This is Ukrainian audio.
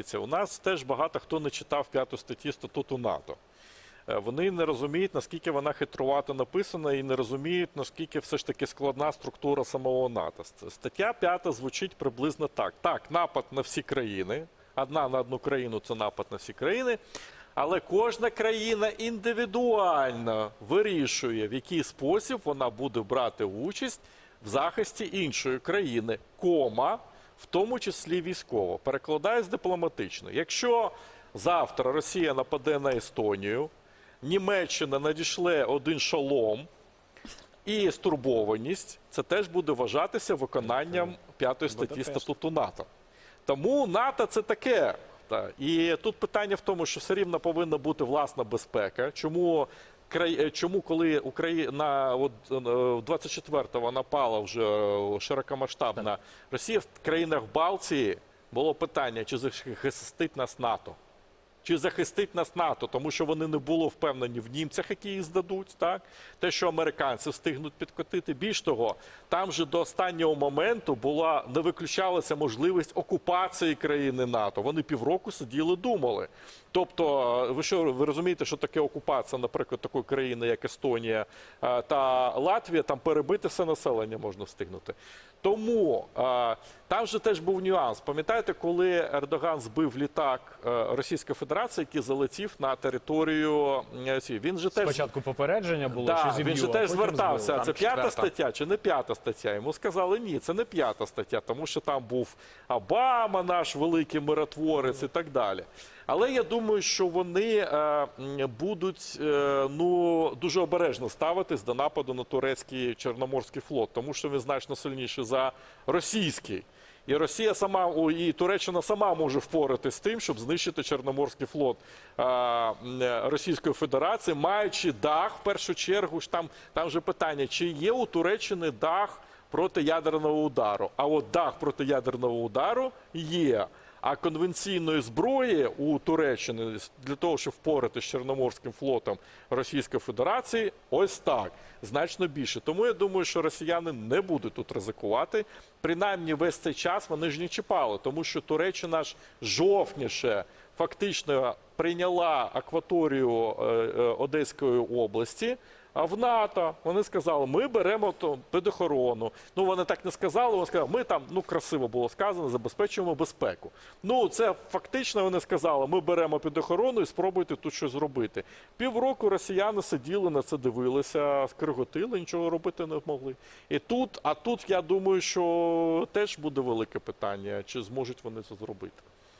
дивіться, у нас теж багато хто не читав п'яту статті статуту НАТО. Е, Вони не розуміють, наскільки вона хитрувато написана, і не розуміють, наскільки все ж таки складна структура самого НАТО. Стаття 5 звучить приблизно так: так, напад на всі країни. Одна на одну країну це напад на всі країни. Але кожна країна індивідуально вирішує, в який спосіб вона буде брати участь в захисті іншої країни, кома, в тому числі військово. Перекладаюсь дипломатично. Якщо завтра Росія нападе на Естонію, Німеччина надішле один шолом і стурбованість, це теж буде вважатися виконанням п'ятої статті статуту НАТО. Тому НАТО це таке. Та. І тут питання в тому, що все рівно повинна бути власна безпека. Чому, край- е, чому коли Україна от, е, 24-го напала вже е, широкомасштабна Росія в країнах Балтії, було питання, чи захистить нас НАТО. Чи захистить нас НАТО, тому що вони не були впевнені в німцях, які їх здадуть. Так те, що американці встигнуть підкотити. Більш того, там же до останнього моменту була не виключалася можливість окупації країни НАТО. Вони півроку сиділи, думали. Тобто, е, ви що ви розумієте, що таке окупація, наприклад, такої країни, як Естонія е, та Латвія, там перебити все населення можна встигнути. Тому е, там же теж був нюанс. Пам'ятаєте, коли Ердоган збив літак Російської Федерації, який залетів на територію е, Він же теж Спочатку попередження було, Да, що він же теж звертався. А це п'ята стаття чи не п'ята стаття? Йому сказали, ні, це не п'ята стаття, тому що там був Обама, наш великий миротворець і так далі. Але я думаю, що вони е, будуть е, ну, дуже обережно ставитись до нападу на турецький Чорноморський флот, тому що він значно сильніший за російський. І Росія сама і Туреччина сама може впорати з тим, щоб знищити Чорноморський флот е, Російської Федерації, маючи дах в першу чергу. Там там же питання, чи є у Туреччини дах проти ядерного удару? А от дах проти ядерного удару є. А конвенційної зброї у Туреччини для того, щоб впоратися з Чорноморським флотом Російської Федерації, ось так значно більше. Тому я думаю, що росіяни не будуть тут ризикувати. Принаймні, весь цей час вони ж не чіпали, тому що Туреччина ж жовтніше фактично прийняла акваторію е, е, Одеської області. А в НАТО вони сказали, ми беремо то підохорону. Ну вони так не сказали. Вони сказали, ми там ну красиво було сказано, забезпечуємо безпеку. Ну це фактично вони сказали, ми беремо під охорону і спробуйте тут щось зробити. Півроку росіяни сиділи на це, дивилися, скриготили, нічого робити не могли. І тут, а тут я думаю, що теж буде велике питання, чи зможуть вони це зробити.